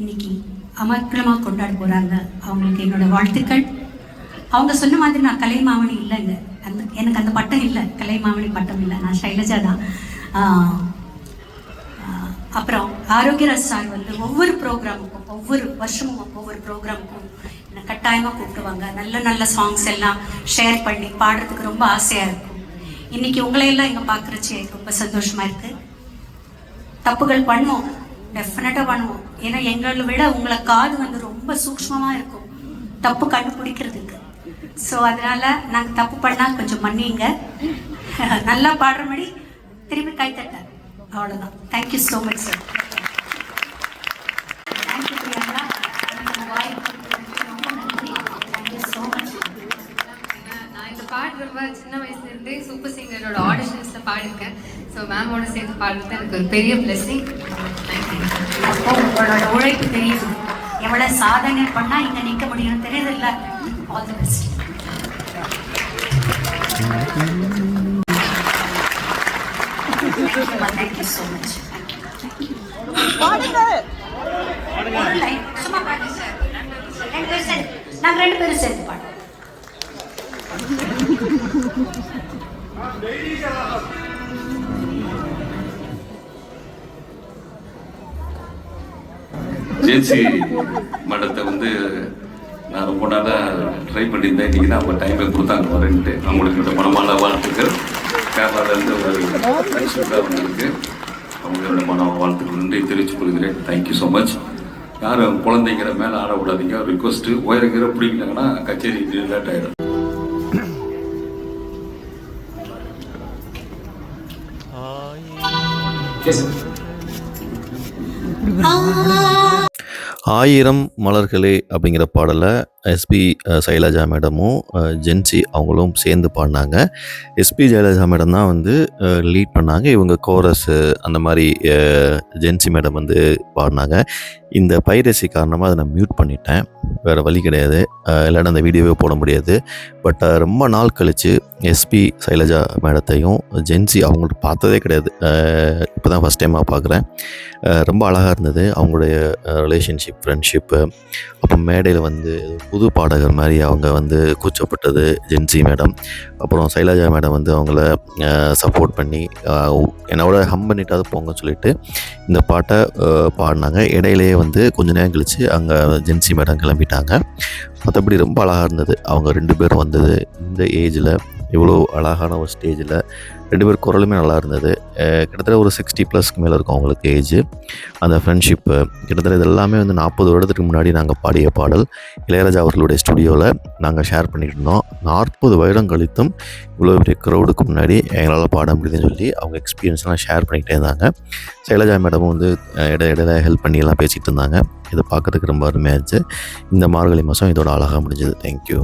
இன்னைக்கு அமக்கிரமாக கொண்டாட போகிறாங்க அவங்களுக்கு என்னோட வாழ்த்துக்கள். அவங்க சொன்ன மாதிரி நான் கலைமாமணி இல்லைங்க அந்த எனக்கு அந்த பட்டம் இல்லை. கலைமாமணி பட்டம் இல்லை. நான் சைலஜா தான். அப்புறம் ஆரோக்கியராஜ் சார் வந்து ஒவ்வொரு ப்ரோக்ராமுக்கும் ஒவ்வொரு வருஷமும் ஒவ்வொரு ப்ரோக்ராமுக்கும் என்னை கட்டாயமாக கூப்பிடுவாங்க. நல்ல நல்ல சாங்ஸ் எல்லாம் ஷேர் பண்ணி பாடுறதுக்கு ரொம்ப ஆசையாக இருக்கும். இன்னைக்கு உங்களையெல்லாம் இங்கே பார்க்குறச்சி ரொம்ப சந்தோஷமாக இருக்குது தப்புகள் பண்ணுவோம் டெஃபினட்டாக பண்ணுவோம் ஏன்னா எங்களை விட உங்களை காது வந்து ரொம்ப சூக்மமாக இருக்கும். தப்பு கண்டுபிடிக்கிறதுக்கு ஸோ அதனால் நாங்கள் தப்பு பண்ணால் கொஞ்சம் மன்னிங்க. நல்லா பாடுற மாதிரி திரும்பி கைத்தட்ட அவ்வளோதான் thank you so much sir super சிங்கரோட ஆடிஷன்ஸ்ல பாடிருக்கேன் ஸோ மேமோட சேர்த்து பாடுறது எனக்கு ஒரு பெரிய பிளெஸிங் அப்போ உங்களோட உழைப்பு தெரியுது. எவ்வளவு சாதனை பண்ணா இங்க நிக்க முடியும் தெரியுது இல்ல all the best thank you so much sir ரெண்டு பேரும் சேர்ந்து. நாங்க ரெண்டு பேரும் சேர்ந்து பாடுறோம் ஜேசி மடத்தை வந்து நான் ரொம்ப நாளாக ட்ரை பண்ணியிருந்தேன். இன்றைக்கி தான் அவங்க டைமை கொடுத்தாங்க. வரேன்ட்டு. அவங்களுக்கு இந்த மனமான வாழ்த்துக்கள். கேரளாவிலேருந்து ஒரு ஃப்ரெண்ட்ஷிப்பாக வந்திருக்கு. அவங்களோட மன வாழ்த்துக்கள் நன்றி தெரிவித்துக் கொள்கிறேன். தேங்க்யூ ஸோ மச் யாரும் குழந்தைங்கிற மேலே ஆடக்கூடாதீங்க ரிக்வஸ்ட்டு உயரங்கிற பிடிக்கலங்கன்னா கச்சேரி லேட் ஆகிடும் ஆயிரம் மலர்களே அப்படிங்கிற பாடலை எஸ்பி சைலஜா மேடமும் ஜென்சி அவங்களும் சேர்ந்து பாடினாங்க. எஸ்பி ஜெயலலிதா மேடம் தான் வந்து லீட் பண்ணாங்க. இவங்க கோரஸு அந்த மாதிரி ஜென்சி மேடம் வந்து பாடினாங்க. இந்த பைரசி காரணமாக அதை நான் மியூட் பண்ணிட்டேன். வேறு வழி கிடையாது. இல்லைன்னா அந்த வீடியோவே போட முடியாது. பட் ரொம்ப நாள் கழித்து எஸ்பி சைலஜா மேடத்தையும் ஜென்சி அவங்கள்ட்ட பார்த்ததே கிடையாது. இப்போ தான் ஃபஸ்ட் டைமாக பார்க்குறேன் ரொம்ப அழகாக இருந்தது. அவங்களுடைய ரிலேஷன்ஷிப் ஃப்ரெண்ட்ஷிப்பு அப்போ மேடையில் வந்து புது பாடகர் மாதிரி அவங்க வந்து கூச்சப்பட்டது ஜென்சி மேடம். அப்புறம் சைலஜா மேடம் வந்து அவங்கள சப்போர்ட் பண்ணி என்னோட ஹம் பண்ணிட்டாவது போங்கன்னு சொல்லிட்டு இந்த பாட்டை பாடினாங்க. இடையிலேயே வந்து கொஞ்ச நேரம் கழித்து அங்கே ஜென்சி மேடம் கிளம்பிட்டாங்க. மற்றபடி ரொம்ப அழகாக இருந்தது. அவங்க ரெண்டு பேரும் வந்தது. இந்த ஏஜில் இவ்வளோ அழகான ஒரு ஸ்டேஜில் ரெண்டு பேர் குரலுமே நல்லா இருந்தது. கிட்டத்தட்ட ஒரு சிக்ஸ்டி ப்ளஸ்க்கு மேலே இருக்கும் அவங்களுக்கு ஏஜ் அந்த ஃப்ரெண்ட்ஷிப்பு கிட்டத்தட்ட இது எல்லாமே வந்து நாற்பது வருடத்துக்கு முன்னாடி நாங்கள் பாடிய பாடல் இளையராஜா அவர்களுடைய ஸ்டுடியோவில் நாங்கள் ஷேர் பண்ணிகிட்டு இருந்தோம். நாற்பது வருடம் கழித்தும் இவ்வளோ பெரிய க்ரௌடுக்கு முன்னாடி எங்களால் பாட முடியுதுன்னு சொல்லி அவங்க எக்ஸ்பீரியன்ஸ்லாம் ஷேர் பண்ணிக்கிட்டே இருந்தாங்க. சைலஜா மேடமும் வந்து இட இடையில ஹெல்ப் பண்ணியெல்லாம் பேசிகிட்டு இருந்தாங்க. இதை பார்க்கறதுக்கு ரொம்ப அருமையாச்சு இந்த மார்கழி மாதம் இதோட அழகாக முடிஞ்சது. தேங்க்யூ